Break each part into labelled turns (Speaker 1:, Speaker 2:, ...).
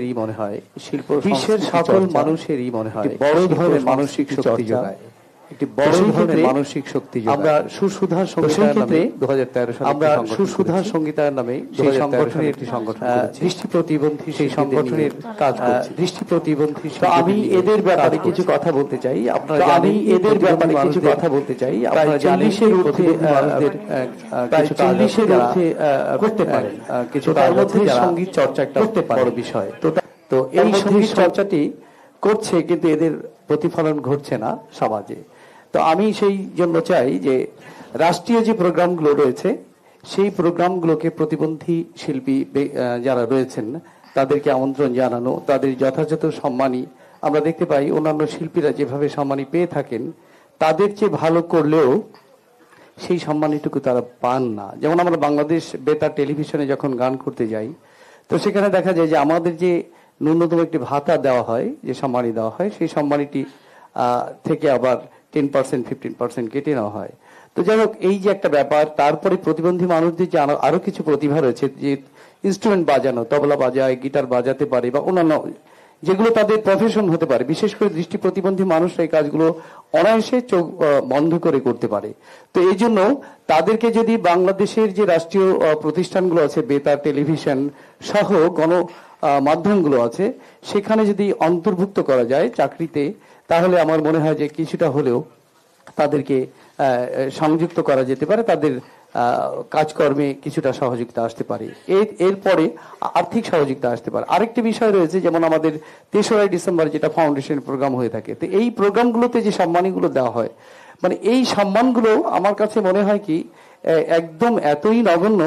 Speaker 1: মানুষেরই মনে হয় শিল্প
Speaker 2: বিশ্বের সকল মানুষেরই মনে হয়
Speaker 1: বড় ধরনের মানসিক শক্তি যোগায়।
Speaker 2: একটি
Speaker 1: বড় ধরনের মানসিক শক্তি
Speaker 2: আমরা সুসুধা
Speaker 1: তো সেই
Speaker 2: সঙ্গীতায়ন
Speaker 1: ক্ষেত্রে
Speaker 2: নামে
Speaker 1: 2013 সালে
Speaker 2: আমরা সুসুধা
Speaker 1: করেছি।
Speaker 2: সঙ্গীতায়ন নামে সেই সংগঠনের একটি সংগঠন দৃষ্টি প্রতিবন্ধী সেই সংগঠনের কাজ করছি। দৃষ্টি প্রতিবন্ধী আমি এদের ব্যাপারে কিছু কথা বলতে চাই। আপনারা
Speaker 1: আমি
Speaker 2: এদের ব্যাপারে কিছু কথা বলতে চাই। আপনারা
Speaker 1: চল্লিশের ঊর্ধ্বে
Speaker 2: মানুষদের চল্লিশের ঊর্ধ্বে করতে পারেন।
Speaker 1: কিছু
Speaker 2: তার মধ্যে সংগীত চর্চা একটা
Speaker 1: করতে পারে।
Speaker 2: বড় বিষয়। তো তো এই
Speaker 1: সংগীত
Speaker 2: চর্চাটি করছে কিন্তু এদের প্রতিফলন ঘটছে না সমাজে। তো আমি সেই জন্য চাই যে রাষ্ট্রীয় যে প্রোগ্রামগুলো রয়েছে, সেই প্রোগ্রামগুলোকে প্রতিবন্ধী শিল্পী যারা রয়েছেন, তাদেরকে আমন্ত্রণ জানানো, তাদের যথাযথ সম্মানী আমরা দেখতে পাই। অন্যান্য শিল্পীরা যেভাবে সম্মানী পেয়ে থাকেন, তাদের চেয়ে ভালো করলেও সেই সম্মানীটুকু তারা পান না। যেমন আমরা বাংলাদেশ বেতার টেলিভিশনে যখন গান করতে যাই, তো সেখানে দেখা যায় যে আমাদের যে ন্যূনতম একটি ভাতা দেওয়া হয়, যে সম্মানী দেওয়া হয়, সেই সম্মানীটি থেকে আবার টেন পার্সেন্ট ফিফটিন পার্সেন্ট কেটে নেওয়া হয়। তো যাই হোক এই যে একটা ব্যাপার, তারপরে প্রতিবন্ধী মানুষদের যে আরো- কিছু প্রতিভা রয়েছে, যে ইনস্ট্রুমেন্ট বাজানো, তবলা বাজায় গিটার বাজাতে পারে বা অন্যান্য, যেগুলো তাদের প্রফেশন হতে পারে, বিশেষ করে দৃষ্টি প্রতিবন্ধী মানুষরা এই কাজগুলো অনায়াসে চোখ বন্ধ করে করতে পারে। তো এই জন্য তাদেরকে যদি বাংলাদেশের যে রাষ্ট্রীয় প্রতিষ্ঠানগুলো আছে, বেতার, টেলিভিশন সহ গণ মাধ্যমগুলো আছে, সেখানে যদি অন্তর্ভুক্ত করা যায় চাকরিতে তাহলে আমার মনে হয় যে কিছুটা হলেও তাদেরকে সংযুক্ত করা যেতে পারে, তাদের কাজকর্মে কিছুটা সহযোগিতা আসতে পারে। এর, এরপরে আর্থিক সহযোগিতা আসতে পারে। আরেকটি বিষয় রয়েছে, যেমন আমাদের তেসরাই ডিসেম্বর যেটা ফাউন্ডেশন প্রোগ্রাম হয়ে থাকে। তো এই প্রোগ্রামগুলোতে যে সম্মানীগুলো দেওয়া হয় মানে এই সম্মানগুলো আমার কাছে মনে হয় কি একদম এতই নগণ্য,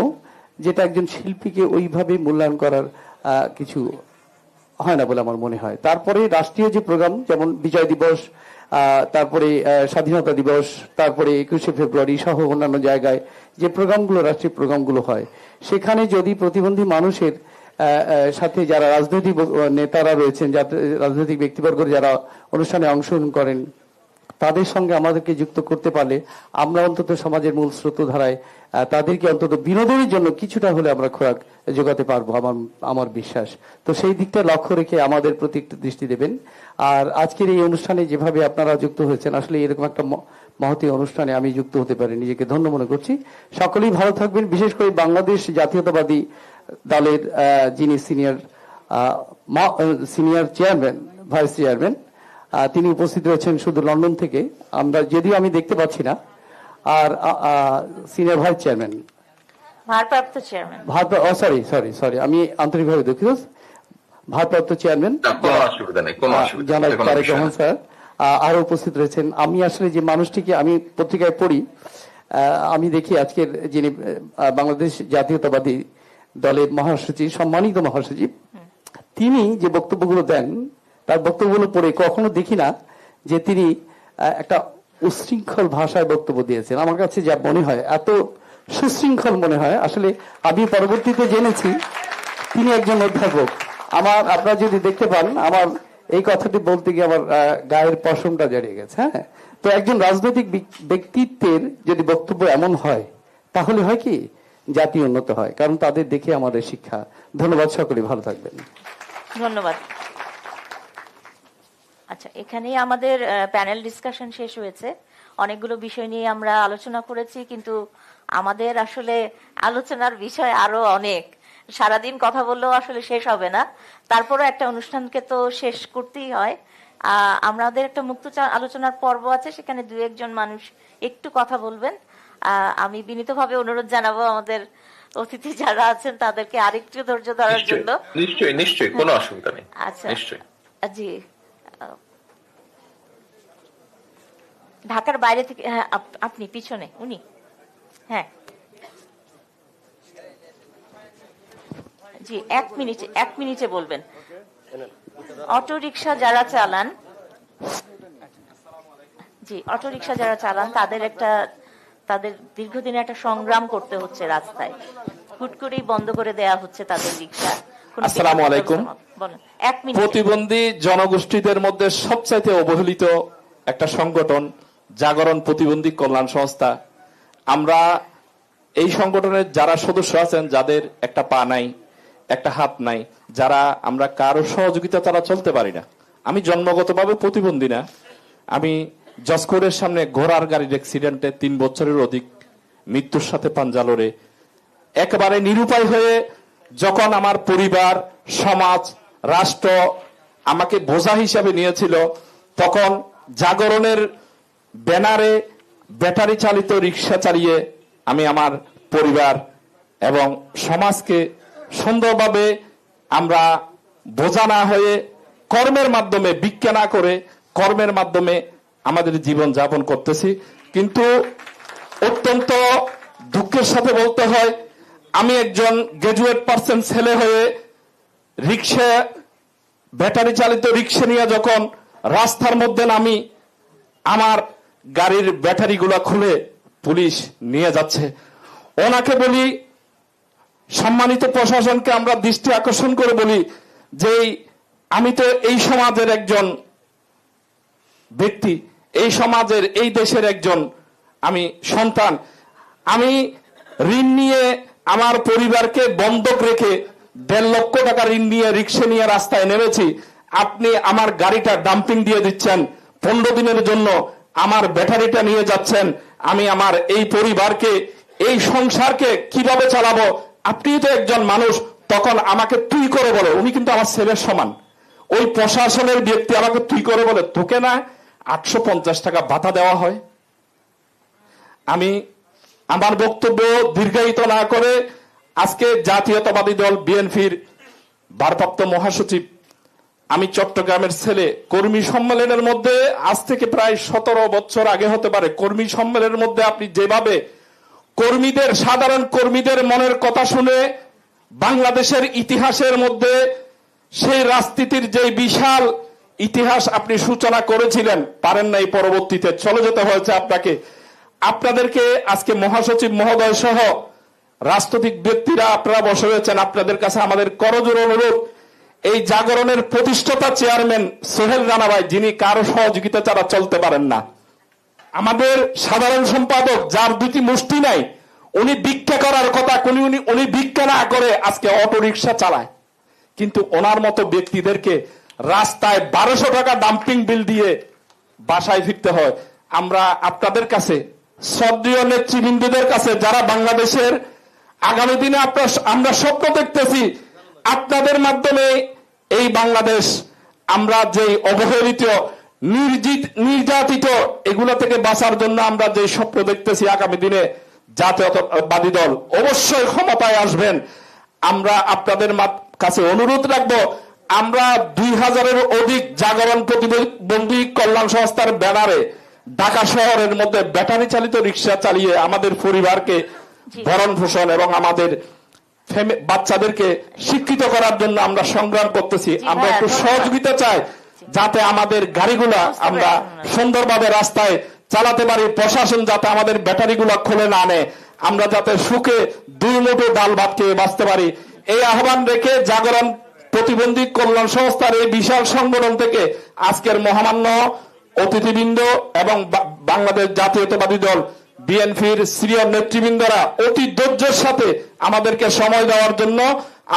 Speaker 2: যেটা একজন শিল্পীকে ওইভাবে মূল্যায়ন করার কিছু হয় না বলে আমার মনে হয়। তারপরে রাষ্ট্রীয় যে প্রোগ্রাম, যেমন বিজয় দিবস তারপরে স্বাধীনতা দিবস, তারপরে একুশে ফেব্রুয়ারি সহ অন্যান্য জায়গায় যে প্রোগ্রামগুলো, রাষ্ট্রীয় প্রোগ্রামগুলো হয়, সেখানে যদি প্রতিবন্ধী মানুষের সাথে যারা রাজনৈতিক নেতারা রয়েছেন রাজনৈতিক ব্যক্তিবর্গ যারা অনুষ্ঠানে অংশগ্রহণ করেন, তাদের সঙ্গে আমাদেরকে যুক্ত করতে পারলে আমরা অন্তত সমাজের মূল স্রোতধারায় তাদেরকে অন্তত বিনোদনের জন্য কিছুটা হলে আমরা খোরাক যোগাতে পারব, আমার আমার বিশ্বাস। তো সেই দিকটা লক্ষ্য রেখে আমাদের প্রতি একটু দৃষ্টি দেবেন। আর আজকের এই অনুষ্ঠানে যেভাবে আপনারা যুক্ত হয়েছেন, আসলে এরকম একটা মহতী অনুষ্ঠানে আমি যুক্ত হতে পারি, নিজেকে ধন্য মনে করছি। সকলেই ভালো থাকবেন, বিশেষ করে বাংলাদেশ জাতীয়তাবাদী দলের যিনি senior senior chairman, vice chairman তিনি উপস্থিত রয়েছেন শুধু লন্ডন থেকে। আমরা, যদিও আমি দেখতে পাচ্ছি না আর সিনিয়র ভাইস চেয়ারম্যান
Speaker 3: ভারপ্রাপ্ত chairman
Speaker 2: Bharat sorry sorry sorry আমি আন্তরিকভাবে দুঃখিত। ভারপ্রাপ্ত চেয়ারম্যান
Speaker 4: না, কোনো অসুবিধা নেই কোনো অসুবিধা
Speaker 2: জানাব
Speaker 4: নেই, কোনো
Speaker 2: তারেক রহমান স্যার। আরও উপস্থিত রয়েছেন। আমি আসলে যে মানুষটিকে আমি পত্রিকায় পড়ি আহ, আমি দেখি আজকের যিনি বাংলাদেশ জাতীয়তাবাদী দলের মহাসচিব সম্মানিত মহাসচিব তিনি যে বক্তব্যগুলো দেন তার বক্তব্যগুলো পড়ে কখনো দেখি না যে তিনি আহ, একটা উশৃঙ্খল ভাষায় বক্তব্য দিয়েছেন। আমার কাছে যা মনে হয়, এত সুশৃঙ্খল মনে হয়, আসলে আমি পরবর্তীতে জেনেছি, তিনি একজন অধ্যাপক। আমার, আপনারা যদি দেখতে পান, আমার এই কথাটি বলতে গিয়ে আমার গায়ের পশমটা জড়িয়ে গেছে হ্যাঁ? তো একজন রাজনৈতিক ব্যক্তিত্বের যদি বক্তব্য এমন হয়, তাহলে হয় কি? জাতি উন্নত হয়, কারণ তাদের দেখে আমাদের শিক্ষা। ধন্যবাদ, সকলে ভালো থাকবেন।
Speaker 3: ধন্যবাদ। আচ্ছা এখানেই আমাদের প্যানেল ডিসকাশন শেষ হয়েছে। অনেকগুলো বিষয় নিয়ে আমরা আলোচনা করেছি কিন্তু আমাদের আসলে আলোচনার বিষয় আরও অনেক। সারাদিন কথা বললেও আসলে শেষ হবে না। তারপরও একটা অনুষ্ঠানকে তো শেষ করতেই হয়। আহ, আমাদের একটা মুক্ত আলোচনার পর্ব আছে সেখানে দু একজন মানুষ একটু কথা বলবেন। আমি বিনীতভাবে অনুরোধ জানাব আমাদের অতিথি যারা আছেন তাদেরকে আরেকটু ধৈর্য ধরার জন্য।
Speaker 4: নিশ্চয়ই নিশ্চয়ই কোনো অসুবিধা নেই।
Speaker 3: আচ্ছা।
Speaker 4: নিশ্চয়ই।
Speaker 3: জি। ঢাকার বাইরে থেকে হ্যাঁ আপনি পিছনে উনি। হ্যাঁ। জি এক মিনিটে এক মিনিটে বলবেন। অটো রিক্সা যারা চালান জি অটো রিক্সা যারা চালান তাদের একটা তাদের দীর্ঘদিনে একটা সংগ্রাম করতে হচ্ছে রাস্তায়। হুট করেই বন্ধ করে দেয়া হচ্ছে তাদের রিক্সা।
Speaker 5: আসসালামু আলাইকুম। প্রতিবন্ধী জনগোষ্ঠীদের মধ্যে সবচাইতে অবহেলিত একটা সংগঠন জাগরণ প্রতিবন্ধী কল্যাণ সংস্থা, আমরা এই সংগঠনের যারা সদস্য আছেন, যাদের একটা পা নাই, একটা হাত নাই, যারা আমরা কারও সহযোগিতা তারা চলতে পারি না। আমি জন্মগতভাবে প্রতিবন্ধী না। আমি জসকোরের সামনে ঘোড়ার গাড়ির অ্যাক্সিডেন্টে তিন বছরের অধিক মৃত্যুর সাথে পাঞ্জা লড়ে একেবারে নিরুপায় হয়ে যখন আমার পরিবার, সমাজ, রাষ্ট্র আমাকে বোঝা হিসাবে নিয়েছিল, তখন জাগরণের ব্যানারে ব্যাটারি চালিত রিক্সা চালিয়ে আমি আমার পরিবার এবং সমাজকে সুন্দরভাবে আমরা বোঝা না হয়ে কর্মের মাধ্যমে, ভিক্ষা না করে কর্মের মাধ্যমে আমাদের জীবন যাপন করতেছি। কিন্তু অত্যন্ত দুঃখের সাথে বলতে হয়, আমি একজন গ্রাজুয়েট পার্সন ছেলে হয়ে রিক্সা, ব্যাটারি চালিত রিক্সা নিয়ে যখন রাস্তার মধ্যে নামি, আমার গাড়ির ব্যাটারিগুলো খুলে পুলিশ নিয়ে যাচ্ছে। ওনাকে বলি, সম্মানিত প্রশাসনকে আমরা দৃষ্টি আকর্ষণ করে বলি যে, আমি তো এই সমাজের একজন ব্যক্তি, এই সমাজের, এই দেশের একজন আমি সন্তান। আমি ঋণ নিয়ে আমার পরিবারকে বন্ধক রেখে দেড় লক্ষ টাকা ঋণ নিয়ে রিক্সা নিয়ে রাস্তায় নেমেছি। আপনি আমার গাড়িটা ডাম্পিং দিয়ে দিচ্ছেন। পনেরো দিনের জন্য আমার ব্যাটারিটা নিয়ে যাচ্ছেন, আমি আমার এই পরিবারকে, এই সংসারকে কীভাবে চালাবো? আপনি তো একজন মানুষ, তখন আমাকে তুই করে বলে, উনি কিন্তু আমার ছেলের সমান। ওই প্রশাসনের ব্যক্তি আমাকে তুই করে বলে, তোকে না আটশো পঞ্চাশ টাকা ভাতা দেওয়া হয়। আমি আমার বক্তব্য দীর্ঘায়িত না করে আজকে জাতীয়তাবাদী দল বিএনপির ভারপ্রাপ্ত মহাসচিব আমি চট্টগ্রামের ছেলে। কর্মী সম্মেলনের মধ্যে আজ থেকে প্রায় সতেরো বছর আগে হতে পারে। কর্মী সম্মেলনের মধ্যে আপনি যেভাবে কর্মীদের, সাধারণ কর্মীদের মনের কথা শুনে বাংলাদেশের ইতিহাসের মধ্যে সেই রাজনীতির যে বিশাল ইতিহাস আপনি সূচনা করেছিলেন, পারেন নাই পরবর্তীতে। চলে যেতে হয়েছে আপনাকে। আপনাদেরকে আজকে মহাসচিব মহোদয় সহ রাজনৈতিক ব্যক্তিরা আপনারা বসে রয়েছেন। আপনাদের কাছে আমাদের করজোর অনুরোধ এই জাগরণের প্রতিষ্ঠাতা চেয়ারম্যান সোহেল রানা ভাই, যিনি কারও সহযোগিতা ছাড়া চলতে পারেন না। আমাদের সাধারণ সম্পাদক, যার দুটি মুষ্টি নাই, উনি ভিক্ষা করার কথা উনি উনি উনি ভিক্ষা না করে আজকে অটো রিক্সা চালায়। কিন্তু ওনার মতো ব্যক্তিদেরকে রাস্তায় বারোশো টাকা ডাম্পিং বিল দিয়ে বাসায় ফিরতে হয়। আমরা আপনাদের কাছে, শ্রদ্ধীয় নেতৃবৃন্দদের কাছে, যারা বাংলাদেশের আগামী দিনে আপনার, আমরা স্বপ্ন দেখতেছি, আপনাদের মাধ্যমে এই বাংলাদেশ আমরা যে অবহেলিত নির্জিত নির্যাতিত এগুলো থেকে বাঁচার জন্য আমরা যে স্বপ্ন দেখতেছি আগামী দিনে জাতীয়তাবাদী দল অবশ্যই ক্ষমতায় আসবেন। আমরা আপনাদের কাছে অনুরোধ রাখব আমরা দুই হাজারের অধিক জাগরণ প্রতিবন্ধী কল্যাণ সংস্থার ব্যানারে ঢাকা শহরের মধ্যে ব্যাটারি চালিত রিক্সা চালিয়ে আমাদের পরিবারকে ভরণ পোষণ এবং আমাদের বাচ্চাদেরকে শিক্ষিত করার জন্য আমরা সংগ্রাম করতেছি। আমরা একটু সহযোগিতা চাই যাতে আমাদের গাড়িগুলা আমরা সুন্দরভাবে রাস্তায় চালাতে পারি প্রশাসন যাতে আমাদের ব্যাটারিগুলো খুলে না নেয় আমরা যাতে সুখে দুই মুঠো ডাল ভাত খেয়ে বাঁচতে পারি। এই আহ্বান রেখে জাগরণ প্রতিবন্ধী কল্যাণ সংস্থার এই বিশাল সংগঠন থেকে আজকের মহামান্য অতিথিবৃন্দ এবং বাংলাদেশ জাতীয়তাবাদী দল বিএনপির সিনিয়র নেতৃবৃন্দরা অতি ধৈর্যের সাথে আমাদেরকে সময় দেওয়ার জন্য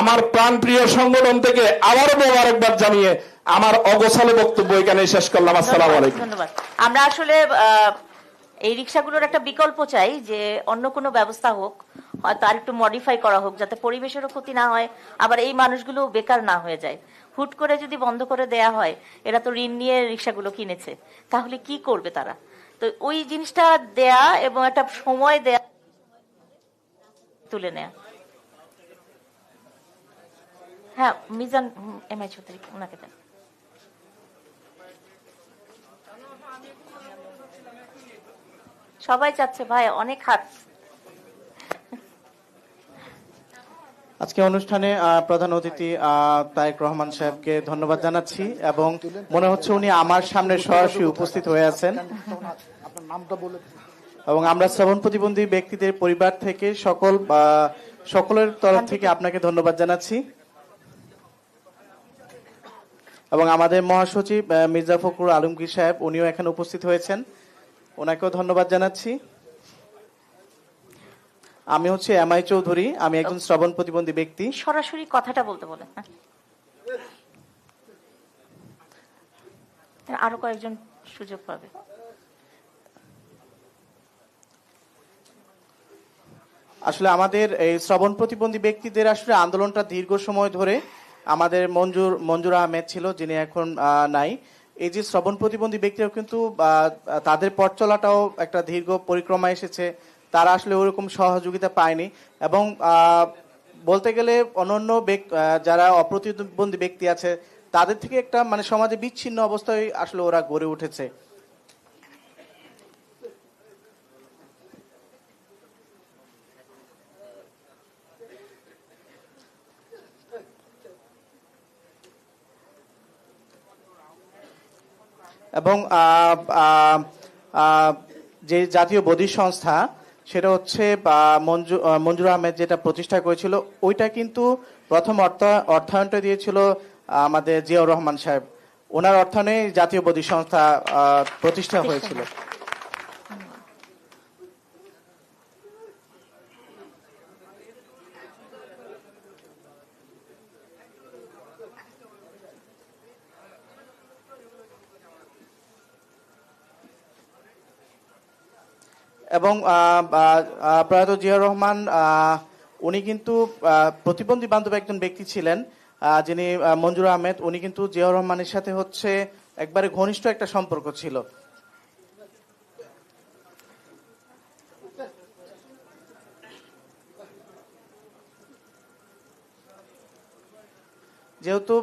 Speaker 5: আমার প্রাণপ্রিয় সংগঠন থেকে আবারও মোবারকবাদ জানিয়ে আমার অগোছালো বক্তব্য এখানে শেষ করলাম। আসসালাম আলাইকুম।
Speaker 3: ধন্যবাদ। আমরা আসলে এই রিক্সাগুলোর একটা বিকল্প চাই যে অন্য কোনো ব্যবস্থা হোক হয়তো আর একটু মডিফাই করা হোক যাতে পরিবেশেরও ক্ষতি না হয় আবার এই মানুষগুলো বেকার না হয়ে যায়। হুট করে যদি বন্ধ করে দেয়া হয় এরা তো ঋণ নিয়ে রিক্সাগুলো কিনেছে। তাহলে কি করবে তারা? তো ওই জিনিসটা দেয়া এবং একটা সময় দেয়া তুলে নেয়া। হ্যাঁ মিজান এম আই চৌধুরী, ওনাকে দেন। সবাই চাচ্ছে, ভাই, অনেক হাত
Speaker 6: আজকে অনুষ্ঠানে প্রধান অতিথি তারেক রহমান সাহেবকে ধন্যবাদ জানাচ্ছি এবং মনে হচ্ছে উনি আমার সামনে সরাসরি উপস্থিত হয়ে আছেন। এবং আমরা শ্রবণ প্রতিবন্ধী ব্যক্তিদের পরিবার থেকে সকল সকলের তরফ থেকে আপনাকে ধন্যবাদ জানাচ্ছি। এবং আমাদের মহাসচিব মির্জা ফখরুল আলমগীর সাহেব, উনিও এখানে উপস্থিত হয়েছেন। ওনাকেও ধন্যবাদ জানাচ্ছি। আমি হচ্ছে এম আই চৌধুরী আমি একজন শ্রবণ প্রতিবন্ধী ব্যক্তি।
Speaker 3: সরাসরি কথাটা বলতে বলে হ্যাঁ। আরও কয়েকজন সুযোগ পাবে।
Speaker 6: আসলে আমাদের এই শ্রবণ প্রতিবন্ধী ব্যক্তিদের আসলে আন্দোলনটা দীর্ঘ সময় ধরে আমাদের মঞ্জুর মঞ্জুর আহমেদ ছিল যিনি এখন নাই। এই যে শ্রবণ প্রতিবন্ধী ব্যক্তিরা কিন্তু তাদের পথ চলাটাও একটা দীর্ঘ পরিক্রমা এসেছে। তারা আসলে ওরকম সহযোগিতা পায়নি। এবং বলতে গেলে অনন্য যারা অপ্রতিবন্ধী ব্যক্তি আছে, তাদের থেকে একটা মানে সমাজে বিচ্ছিন্ন অবস্থায় আসলে ওরা গড়ে উঠেছে। এবং যে জাতীয় বদির সংস্থা সেটা হচ্ছে মঞ্জু মঞ্জুর আহমেদ যেটা প্রতিষ্ঠা করেছিল ওইটা কিন্তু প্রথম অর্থ অর্থায়নটা দিয়েছিল আমাদের জিয়াউর রহমান সাহেব। ওনার অর্থায়নে জাতীয় বদি সংস্থা প্রতিষ্ঠা। হয়েছিল। এবং প্রয়াত জিয়া রহমান উনি কিন্তু প্রতিবন্ধী বান্ধব একজন ব্যক্তি ছিলেন যিনি মঞ্জুর আহমেদ। উনি কিন্তু জিয়াউর রহমানের সাথে হচ্ছে একবারে ঘনিষ্ঠ একটা সম্পর্ক ছিল। যেহেতু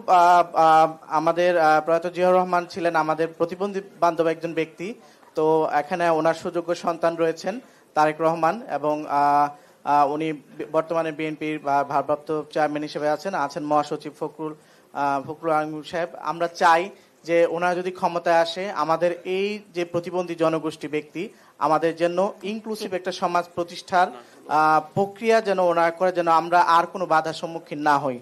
Speaker 6: আমাদের প্রয়াত জিয়াউর রহমান ছিলেন আমাদের প্রতিবন্ধী বান্ধব একজন ব্যক্তি তো এখানে ওনার সুযোগ্য সন্তান রয়েছেন তারেক রহমান এবং উনি বর্তমানে বিএনপির ভারপ্রাপ্ত চেয়ারম্যান হিসেবে আছেন আছেন মহাসচিব ফখরুল ফখরুল আলম সাহেব। আমরা চাই যে ওনারা যদি ক্ষমতায় আসে, আমাদের এই যে প্রতিবন্ধী জনগোষ্ঠী ব্যক্তি, আমাদের জন্য ইনক্লুসিভ একটা সমাজ প্রতিষ্ঠার প্রক্রিয়া যেন ওনারা করে, যেন আমরা আর কোনো বাধার সম্মুখীন না হই।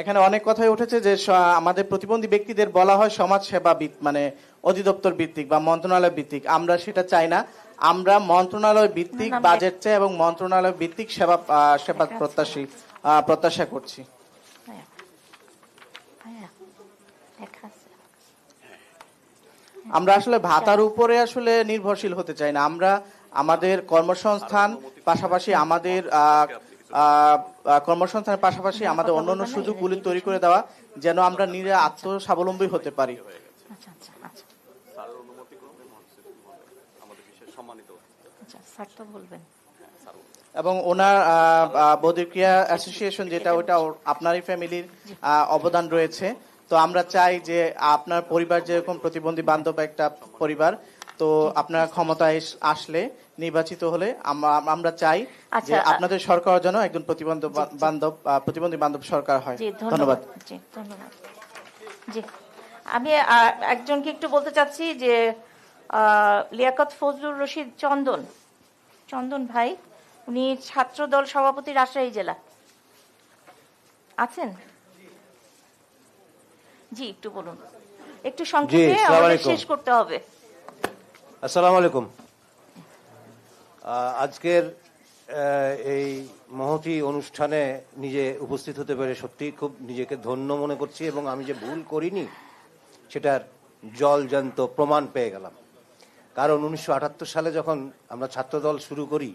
Speaker 6: এখানে অনেক কথাই উঠেছে যে আমাদের প্রতিবন্ধী ব্যক্তিদের বলা হয় সমাজ সেবা মানে অধিদপ্তর ভিত্তিক বা মন্ত্রণালয় ভিত্তিক। আমরা সেটা চাই না। আমরা মন্ত্রণালয় ভিত্তিক বাজেট চাই এবং মন্ত্রণালয় ভিত্তিক সেবা সেবা প্রত্যাশী প্রত্যাশা করছি। আমরা আসলে ভাতার উপরে আসলে নির্ভরশীল হতে চাই না। আমরা আমাদের কর্মসংস্থান পাশাপাশি আমাদের কর্মসংস্থানের পাশাপাশি আমাদের অন্য অন্যান্য সুযোগগুলি তৈরি করে দেওয়া যেন আমরা নিজে আত্মস্বাবলম্বী হতে পারি।
Speaker 3: আচ্ছা আচ্ছা আচ্ছা। আচ্ছা স্যার তো বলবেন।
Speaker 6: এবং ওনার আহ, আহ, অ্যাসোসিয়েশন যেটা ওটা আপনারই ফ্যামিলির আহ, অবদান রয়েছে। তো আমরা চাই যে আপনার পরিবার যেরকম প্রতিবন্ধী বান্ধব একটা পরিবার তো আপনার ক্ষমতায় আসলে নির্বাচিত হলে আমরা আমরা চাই যে
Speaker 3: আচ্ছা,
Speaker 6: আপনাদের সরকার যেন একজন প্রতিবন্ধ বান্ধব আহ, প্রতিবন্ধী বান্ধব সরকার হয়। ধন্যবাদ।
Speaker 3: ধন্যবাদ। জি ধন্যবাদ। জি। আমি একজনকে একটু বলতে চাচ্ছি যে লিয়াকত ফজলুর রশিদ চন্দন। চন্দন ভাই উনি ছাত্র দল সভাপতি রাজশাহী জেলা। আছেন? জি একটু বলুন। একটু সংক্ষেপে শেষ করতে হবে।
Speaker 7: আসসালামু আলাইকুম। আজকের এই মহতি অনুষ্ঠানে নিজে উপস্থিত হতে পেরে সত্যি খুব নিজেকে ধন্য মনে করছি এবং আমি যে ভুল করিনি, সেটার জল জলজান্ত প্রমাণ পেয়ে গেলাম। কারণ উনিশশো আটাত্তর সালে যখন আমরা ছাত্রদল শুরু করি,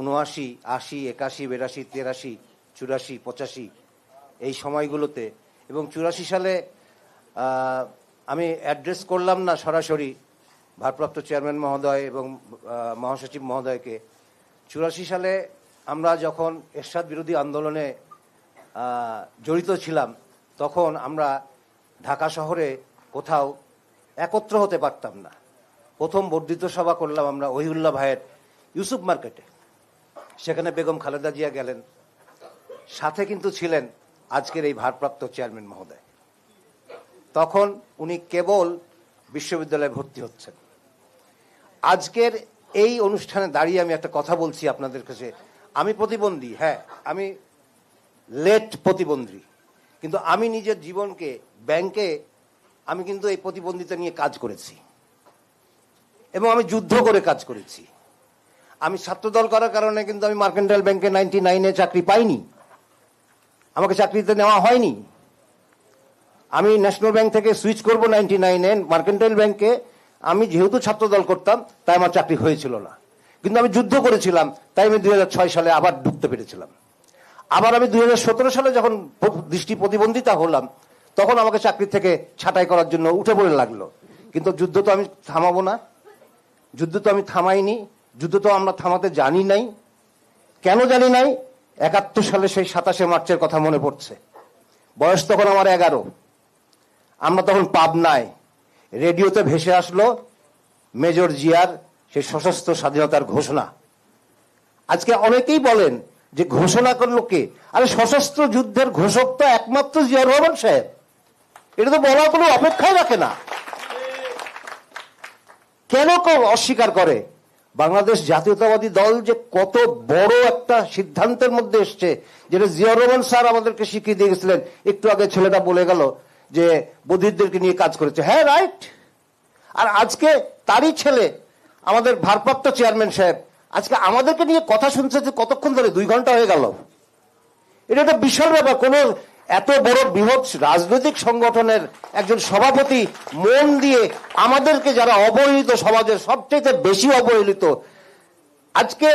Speaker 7: উনআশি, আশি, একাশি, বিরাশি, তেরাশি, চুরাশি, পঁচাশি, এই সময়গুলোতে এবং চুরাশি সালে আমি অ্যাড্রেস করলাম না সরাসরি ভারপ্রাপ্ত চেয়ারম্যান মহোদয় এবং মহাসচিব মহোদয়কে। চুরাশি সালে আমরা যখন এরশাদ বিরোধী আন্দোলনে জড়িত ছিলাম, তখন আমরা ঢাকা শহরে কোথাও একত্র হতে পারতাম না। প্রথম বর্ধিত সভা করলাম আমরা ওহিউল্লাহ ভাইয়ের ইউসুফ মার্কেটে। সেখানে বেগম খালেদা জিয়া গেলেন। সাথে কিন্তু ছিলেন আজকের এই ভারপ্রাপ্ত চেয়ারম্যান মহোদয়। তখন উনি কেবল বিশ্ববিদ্যালয়ে ভর্তি হচ্ছেন। আজকের এই অনুষ্ঠানে দাঁড়িয়ে আমি একটা কথা বলছি আপনাদের কাছে। আমি প্রতিবন্ধী হ্যাঁ আমি লেট প্রতিবন্ধী। কিন্তু আমি নিজের জীবনকে, ব্যাংকে আমি কিন্তু এই প্রতিবন্ধিতা নিয়ে কাজ করেছি। এবং আমি যুদ্ধ করে কাজ করেছি। আমি ছাত্রদল করার কারণে কিন্তু আমি মার্কেন্টাইল ব্যাংকে নাইনটি নাইনে চাকরি পাইনি। আমাকে চাকরিতে নেওয়া হয়নি। আমি ন্যাশনাল ব্যাংক থেকে সুইচ করব নাইনটি নাইনে মার্কেন্টাইল ব্যাংকে আমি যেহেতু ছাত্রদল করতাম, তাই আমার চাকরি হয়েছিল না। কিন্তু আমি যুদ্ধ করেছিলাম, তাই আমি দু হাজার ছয় সালে আবার ঢুকতে পেরেছিলাম। আবার আমি দু হাজার সতেরো সালে যখন দৃষ্টি প্রতিবন্ধিতা হলাম, তখন আমাকে চাকরি থেকে ছাঁটাই করার জন্য উঠে পড়ে লাগল। কিন্তু যুদ্ধ তো আমি থামাবো না। যুদ্ধ তো আমি থামাইনি। যুদ্ধ তো আমরা থামাতে জানি নাই। কেন জানি নাই? একাত্তর সালে সেই সাতাশে মার্চের কথা মনে পড়ছে। বয়স তখন আমার এগারো। আমরা তখন পাবনায় রেডিওতে ভেসে আসলো মেজর জিয়ার সেই সশস্ত্র স্বাধীনতার ঘোষণা। আজকে অনেকেই বলেন যে ঘোষণা করল কে? আরে সশস্ত্র যুদ্ধের ঘোষক তো একমাত্র জিয়া রহমান সাহেব। এটা তো বলার কোনো অপেক্ষাই রাখে না। কেন অস্বীকার করে? বাংলাদেশ জাতীয়তাবাদী দল যে কত বড় একটা সিদ্ধান্তের মধ্যে এসছে, যেটা জিয়া রহমান স্যার আমাদেরকে শিখিয়ে দিয়ে গেছিলেন একটু আগে ছেলেটা বলে গেল যে বধিরদেরকে নিয়ে কাজ করেছে। হ্যাঁ রাইট আর আজকে তারই ছেলে, আমাদের ভারপ্রাপ্ত চেয়ারম্যান সাহেব, আজকে আমাদেরকে নিয়ে কথা শুনছে যে কতক্ষণ ধরে? দুই ঘণ্টা হয়ে গেল। এটা একটা বিশাল ব্যাপার। কোন এত বড় বৃহৎ রাজনৈতিক সংগঠনের একজন সভাপতি মন দিয়ে আমাদেরকে যারা অবহেলিত সমাজের সবচেয়ে বেশি অবহেলিত, আজকে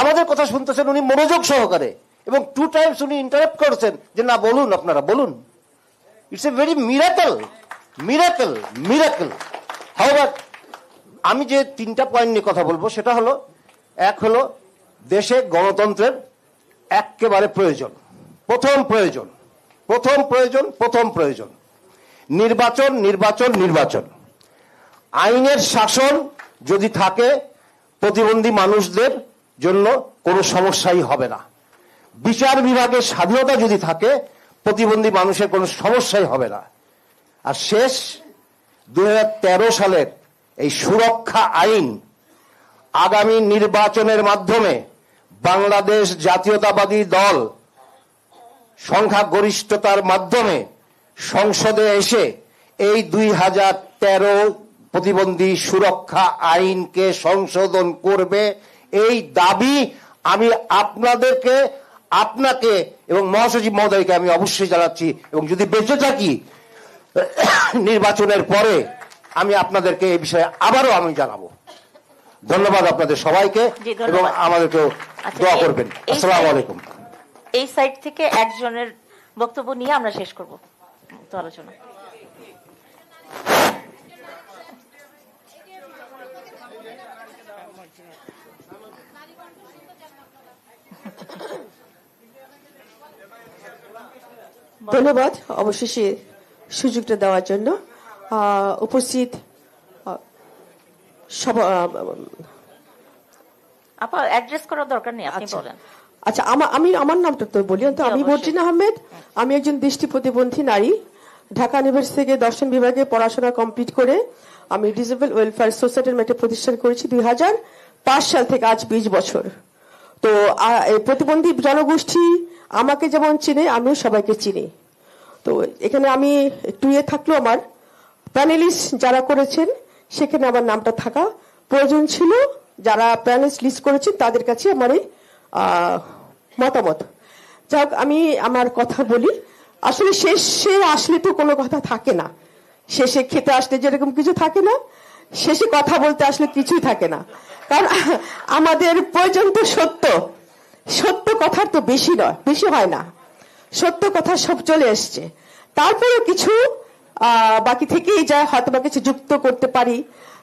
Speaker 7: আমাদের কথা শুনতেছেন উনি মনোযোগ সহকারে এবং টু টাইমস উনি ইন্টারাপ্ট করছেন যে, না, বলুন আপনারা, বলুন। It's a very miracle miracle miracle হাওয়ার আমি যে তিনটা পয়েন্ট নিয়ে কথা বলব, সেটা হলো, এক হলো দেশে গণতন্ত্রের একেবারে প্রয়োজন। প্রথম প্রয়োজন। প্রথম প্রয়োজন প্রথম প্রয়োজন। নির্বাচন নির্বাচন নির্বাচন। আইনের শাসন যদি থাকে, প্রতিবন্ধী মানুষদের জন্য কোনো সমস্যাই হবে না। বিচার বিভাগের স্বাধীনতা যদি থাকে প্রতিবন্ধী মানুষের কোনো সমস্যাই হবে না। আর শেষ দুই সালের এই সুরক্ষা আইন আগামী নির্বাচনের মাধ্যমে বাংলাদেশ জাতীয়তাবাদী দল সংখ্যাগরিষ্ঠতার মাধ্যমে সংসদে এসে এই দুই হাজার তেরো প্রতিবন্ধী সুরক্ষা আইনকে সংশোধন করবে। এই দাবি আমি আপনাদেরকে আপনাকে এবং মহাসচিব মহোদয়কে আমি অবশ্যই জানাচ্ছি এবং যদি বেঁচে থাকি নির্বাচনের পরে আমি আপনাদেরকে এই বিষয়ে আবারও আমি জানাব। ধন্যবাদ আপনাদের সবাইকে। এবং আমাদেরকেও
Speaker 3: আচ্ছা,
Speaker 7: দোয়া করবেন। আসসালামু আলাইকুম।
Speaker 3: এই সাইড থেকে একজনের বক্তব্য নিয়ে আমরা শেষ করব। তো আলোচনা।
Speaker 8: ধন্যবাদ অবশেষে সুযোগটা দেওয়ার জন্য। উপস্থিত আহ,
Speaker 3: আপা অ্যাড্রেস করার দরকার নেই আপনি
Speaker 8: আচ্ছা।
Speaker 3: বলেন।
Speaker 8: আচ্ছা আমার আমি আমার নামটা তো বলি তো আমি। মর্জিনা আহমেদ আমি একজন দৃষ্টি প্রতিবন্ধী নারী। ঢাকা ইউনিভার্সিটি থেকে দর্শন বিভাগে পড়াশোনা কমপ্লিট করে আমি ডিসেবল ওয়েলফেয়ার সোসাইটির একটা প্রতিষ্ঠান করেছি দুই হাজার পাঁচ সাল থেকে আজ বিশ বছর। তো প্রতিবন্ধী জনগোষ্ঠী আমাকে যেমন চিনে আমিও সবাইকে চিনি। তো এখানে আমি একটু ইয়ে থাকলেও আমার। প্যানেলিস্ট যারা করেছেন সেখানে আমার নামটা থাকা প্রয়োজন ছিল। যারা প্যানেলিস্ট লিস্ট করেছেন তাদের কাছে আমার এই, মতামত। যাই হোক আমি আমার কথা বলি। আসলে শেষে আসলে তো কোনো কথা থাকে না। শেষে খেতে আসলে যেরকম কিছু থাকে না। শেষে কথা বলতে আসলে কিছুই থাকে না। কারণ আমাদের প্রয়োজন তো সত্য। সত্য কথার তো বেশি নয় বেশি হয় না। সত্য কথা সব চলে এসছে। তারপরেও কিছু আহ, বাকি থেকেই যায় হয়তো বা কিছু যুক্ত করতে পারি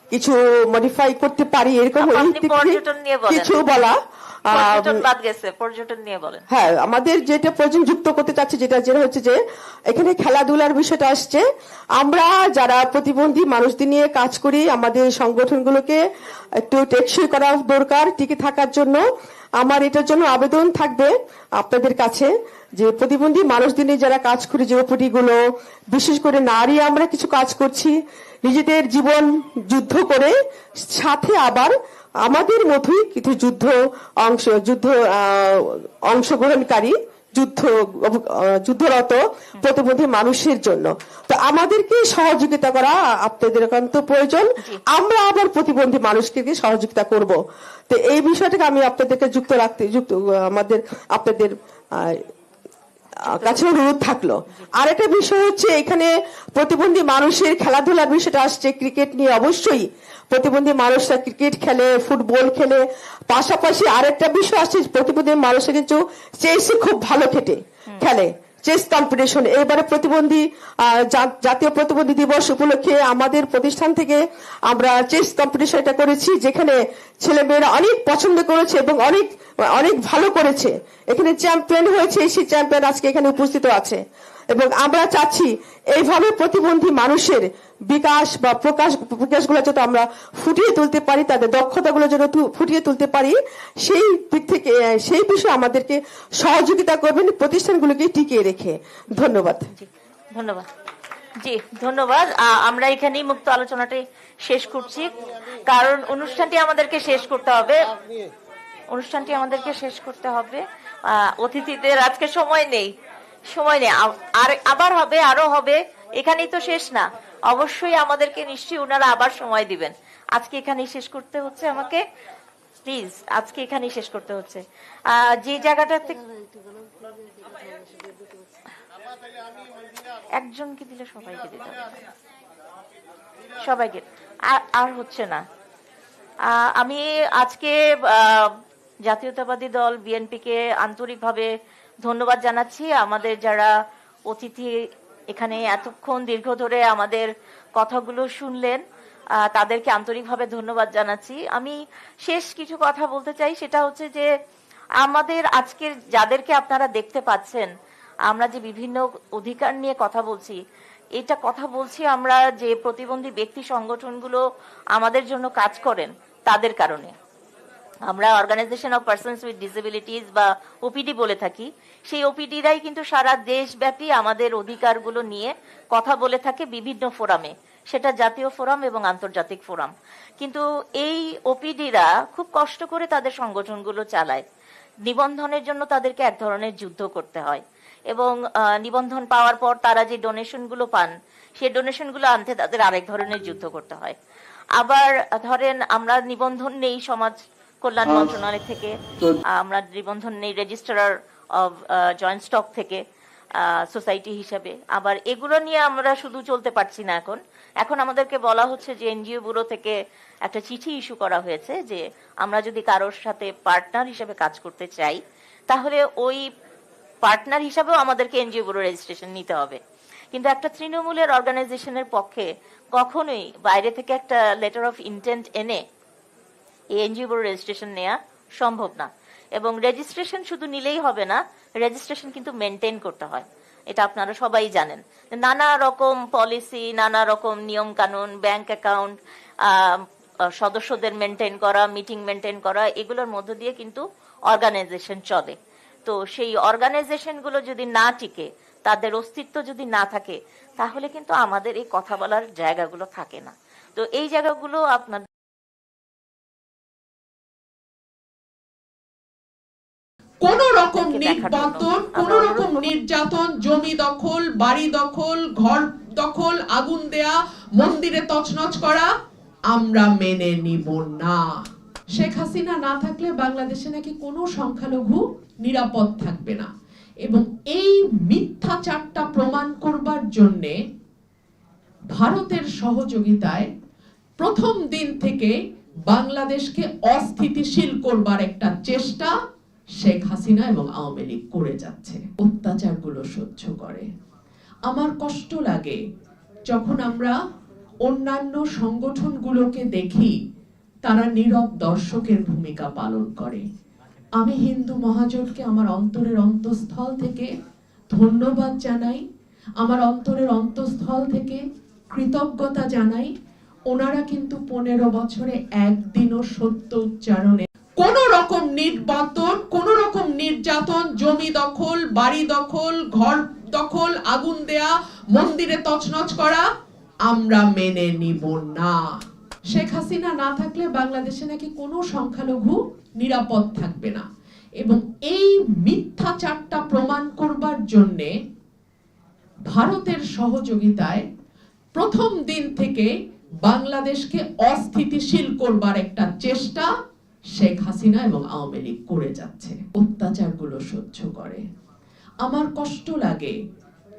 Speaker 8: কিছু মডিফাই করতে পারি এরকম। কিছু বলা।
Speaker 3: পর্যটন পর্যটন
Speaker 8: হ্যাঁ আমাদের যেটা প্রয়োজন যুক্ত করতে চাচ্ছি যেটা যেটা হচ্ছে যে এখানে খেলাধুলার বিষয়টা আসছে। আমরা যারা প্রতিবন্ধী মানুষদের নিয়ে কাজ করি আমাদের সংগঠনগুলোকে একটু টেকসই করা দরকার টিকে থাকার জন্য। আমার এটার জন্য আবেদন থাকবে আপনাদের কাছে যে প্রতিবন্ধী মানুষদের নিয়ে যারা কাজ করি যুবপীগুলো বিশেষ করে নারী আমরা কিছু কাজ করছি নিজেদের জীবন যুদ্ধ করে সাথে আবার আমাদের মতোই কিছু যুদ্ধ অংশ যুদ্ধ অংশগ্রহণকারী যুদ্ধ যুদ্ধরত প্রতিবন্ধী মানুষের জন্য। তো আমাদেরকে সহযোগিতা করা আপনাদের একান্ত প্রয়োজন। আমরা আবার প্রতিবন্ধী মানুষকে সহযোগিতা করব। তো এই বিষয়টাকে আমি আপনাদেরকে যুক্ত রাখতে যুক্ত আমাদের আপনাদের আহ, কাছে অনুরোধ থাকল। আর একটা বিষয় হচ্ছে এখানে প্রতিবন্ধী মানুষের খেলাধুলার বিষয়টা আসছে ক্রিকেট নিয়ে অবশ্যই প্রতিবন্ধী মানুষরা ক্রিকেট খেলে ফুটবল খেলে। পাশাপাশি আরেকটা বিষয় আসছে প্রতিবন্ধী মানুষরা কিন্তু চেয়েছে খুব ভালো খেটে খেলে। চেস কম্পিটিশন এবারে প্রতিবন্ধী জাতীয় প্রতিবন্ধী দিবস উপলক্ষে আমাদের প্রতিষ্ঠান থেকে আমরা চেস কম্পিটিশন এটা করেছি, যেখানে ছেলেমেয়েরা অনেক পছন্দ করেছে এবং অনেক অনেক ভালো করেছে। এখানে চ্যাম্পিয়ন হয়েছে, সেই চ্যাম্পিয়ন আজকে এখানে উপস্থিত আছে। এবং আমরা চাচ্ছি এইভাবে প্রতিবন্ধী মানুষের বিকাশ বা প্রকাশ, প্রকাশগুলো যাতে আমরা ফুটিয়ে তুলতে পারি, তাদের দক্ষতাগুলো যেন ফুটিয়ে তুলতে পারি, সেই দিক থেকে, সেই বিষয়ে আমাদেরকে সহযোগিতা করবেন, প্রতিষ্ঠানগুলোকে টিকিয়ে রেখে। ধন্যবাদ।
Speaker 3: ধন্যবাদ। জি, ধন্যবাদ। আমরা এখানেই মুক্ত আলোচনাটি শেষ করছি। কারণ অনুষ্ঠানটি আমাদেরকে শেষ করতে হবে। অনুষ্ঠানটি আমাদেরকে শেষ করতে হবে। অতিথিদের আজকে সময় নেই। সময় নেই। আর আবার হবে, আরও হবে। এখানেই তো শেষ না। অবশ্যই আমাদেরকে নিশ্চয়ই ওনারা আবার সময় দিবেন। আজকে এখানেই শেষ করতে হচ্ছে আমাকে। প্লিজ আজকে এখানেই শেষ করতে হচ্ছে। যে জায়গাটা থেকে একজনকে দিলে সবাইকে দিতে সবাইকে। আর- আর হচ্ছে না। আমি আজকে জাতীয়তাবাদী দল, বিএনপিকে আন্তরিকভাবে ধন্যবাদ জানাচ্ছি। আমাদের যারা অতিথি এখানে এতক্ষণ দীর্ঘ ধরে আমাদের কথাগুলো শুনলেন তাদেরকে আন্তরিকভাবে ধন্যবাদ জানাচ্ছি। আমি শেষ কিছু কথা বলতে চাই, সেটা হচ্ছে যে আমাদের আজকের যাদেরকে আপনারা দেখতে পাচ্ছেন, আমরা যে বিভিন্ন অধিকার নিয়ে কথা বলছি, এটা কথা বলছি আমরা যে প্রতিবন্ধী ব্যক্তি সংগঠনগুলো আমাদের জন্য কাজ করেন, তাদের কারণে। আমরা organisation of persons with disabilities বা ওপিডি বলে থাকি, সেই ওপিডিরাই কিন্তু সারা দেশব্যাপী আমাদের অধিকারগুলো নিয়ে কথা বলে থাকে বিভিন্ন ফোরামে। সেটা জাতীয় ফোরাম এবং আন্তর্জাতিক ফোরাম। কিন্তু এই ওপিডিরা খুব কষ্ট করে তাদের সংগঠনগুলো চালায়। নিবন্ধনের জন্য তাদেরকে এক ধরনের যুদ্ধ করতে হয়। এবং নিবন্ধন পাওয়ার পর তারা যে ডোনেশনগুলো পান সেই ডোনেশনগুলো আনতে তাদের আরেক ধরনের যুদ্ধ করতে হয়। আবার, ধরেন আমরা নিবন্ধন নেই সমাজ কল্যাণ মন্ত্রণালয় থেকে আমরা নিবন্ধন নেই রেজিস্ট্রার অফ জয়েন্ট স্টক থেকে সোসাইটি হিসাবে। আবার এগুলো নিয়ে আমরা শুধু চলতে পারছি না এখন। এখন আমাদেরকে বলা হচ্ছে যে এনজিও ব্যুরো থেকে একটা চিঠি ইস্যু করা হয়েছে যে আমরা যদি কারোর সাথে পার্টনার হিসেবে কাজ করতে চাই তাহলে ওই পার্টনার হিসাবেও আমাদেরকে এনজিও ব্যুরো রেজিস্ট্রেশন নিতে হবে। কিন্তু একটা তৃণমূলের অর্গানাইজেশনের পক্ষে কখনোই বাইরে থেকে একটা লেটার অফ ইন্টেন্ট এনে এই এনজিও ব্যুরো রেজিস্ট্রেশন নেওয়া সম্ভব না। এবং রেজিস্ট্রেশন শুধু নিলেই হবে না রেজিস্ট্রেশন কিন্তু মেনটেন করতে হয়। এটা আপনারা সবাই জানেন। নানা রকম পলিসি নানা রকম নিয়ম কানুন ব্যাংক অ্যাকাউন্ট সদস্যদের মেনটেন করা মিটিং মেনটেন করা, এগুলোর মধ্য দিয়ে কিন্তু অর্গানাইজেশন চলে। তো সেই অর্গানাইজেশনগুলো যদি না টিকে, তাদের অস্তিত্ব যদি না থাকে, তাহলে কিন্তু আমাদের এই কথা বলার জায়গাগুলো থাকে না। তো এই জায়গাগুলো আপনার
Speaker 9: নির্যাতন কোন রকম। নির্যাতন জমি দখল বাড়ি দখল ঘর দখল আগুন দেয়া মন্দিরে তছনছ করা আমরা মেনে নিব না শেখ হাসিনা না থাকলে বাংলাদেশে নাকি কোনো সংখ্যালঘু নিরাপদ থাকবে না এবং এই মিথ্যাচারটা প্রমাণ করবার জন্যে ভারতের সহযোগিতায় প্রথম দিন থেকে বাংলাদেশকে অস্থিতিশীল করবার একটা চেষ্টা শেখ হাসিনা এবং আওয়ামী লীগ করে যাচ্ছে। অত্যাচারগুলো সহ্য করে। আমার কষ্ট লাগে যখন আমরা অন্যান্য সংগঠনগুলোকে দেখি, তারা নীরব দর্শকের ভূমিকা পালন করে। আমি হিন্দু মহাজোটকে আমার অন্তরের অন্তঃস্থল থেকে ধন্যবাদ জানাই, আমার অন্তরের অন্তঃস্থল থেকে কৃতজ্ঞতা জানাই। ওনারা কিন্তু পনেরো বছরে একদিনও সত্য উচ্চারণে কোন রকম নির্যাতন কোন রকম নির্যাতন, জমি দখল, বাড়ি দখল, ঘর দখল, আগুন দেয়া, মন্দিরে তছনছ করা আমরা মেনে নিব না। শেখ হাসিনা না থাকলে বাংলাদেশে নাকি কোনো সংখ্যালঘু নিরাপদ থাকবে না। এবং এই মিথ্যাচারটা প্রমাণ করবার জন্যে ভারতের সহযোগিতায় প্রথম দিন থেকে বাংলাদেশকে অস্থিতিশীল করবার একটা চেষ্টা শেখ হাসিনা এবং আওয়ামী লীগ করে যাচ্ছে। অত্যাচারগুলো সহ্য করে। আমার কষ্ট লাগে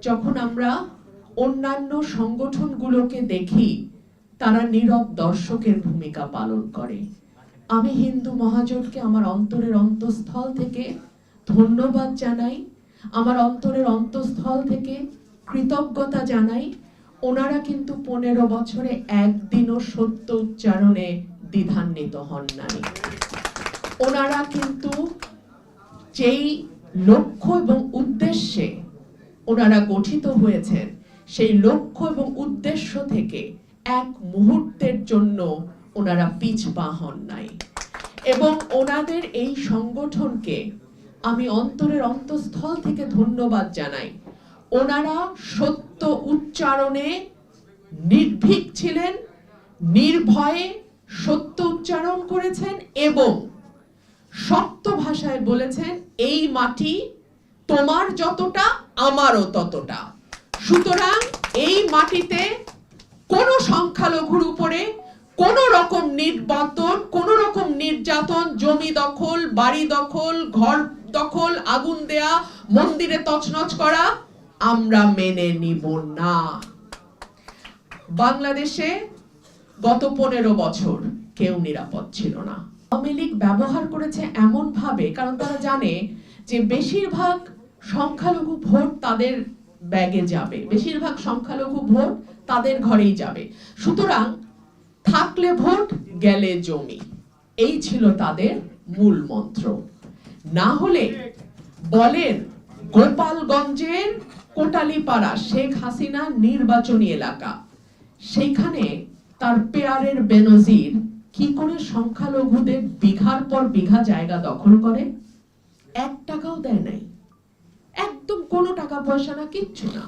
Speaker 9: যখন আমরা অন্যান্য সংগঠনগুলোকে দেখি, তারা নীরব দর্শকের ভূমিকা পালন করে। আমি হিন্দু মহাজোটকে আমার অন্তরের অন্তঃস্থল থেকে ধন্যবাদ জানাই। আমার অন্তরের অন্তঃস্থল থেকে কৃতজ্ঞতা জানাই। ওনারা কিন্তু পনেরো বছরে একদিনও সত্য উচ্চারণে দ্বিধান্বিত হন নাই। ওনারা কিন্তু যেই লক্ষ্য এবং উদ্দেশ্যে ওনারা গঠিত হয়েছেন, সেই লক্ষ্য এবং উদ্দেশ্য থেকে এক মুহূর্তের জন্য ওনারা পিছপা হন নাই। এবং ওনাদের এই সংগঠনকে আমি অন্তরের অন্তঃস্থল থেকে ধন্যবাদ জানাই। ওনারা সত্য উচ্চারণে নির্ভীক ছিলেন, নির্ভয়ে সত্য উচ্চারণ করেছেন এবং শক্ত ভাষায় বলেছেন, এই মাটি তোমার যতটা, আমারও ততটা। সুতরাং এই মাটিতে কোন সংখ্যালঘুর উপরে কোন রকম নির্যাতন কোন রকম নির্যাতন, জমি দখল, বাড়ি দখল, ঘর দখল, আগুন দেয়া, মন্দিরে তছনছ করা আমরা মেনে নিব না। বাংলাদেশে গত পনেরো বছর কেউ নিরাপদ ছিল না। আওয়ামী লীগ ব্যবহার করেছে এমন ভাবে কারণ তারা জানে যে বেশিরভাগ সংখ্যালঘু ভোট তাদের ব্যাগে যাবে। বেশিরভাগ সংখ্যালঘু ভোট তাদের ঘরেই যাবে। সুতরাং থাকলে ভোট, গেলে জমি। এই ছিল তাদের মূল মন্ত্র। না হলে বলেন গোপালগঞ্জের কোটালিপাড়া শেখ হাসিনা নির্বাচনী এলাকা, সেইখানে তার পেয়ারের বেনজির কি করে সংখ্যালঘুদের বিঘার পর বিঘা জায়গা দখল করে? এক টাকাও দেয় নাই। একদম কোনো টাকা পয়সা না, কিচ্ছু না।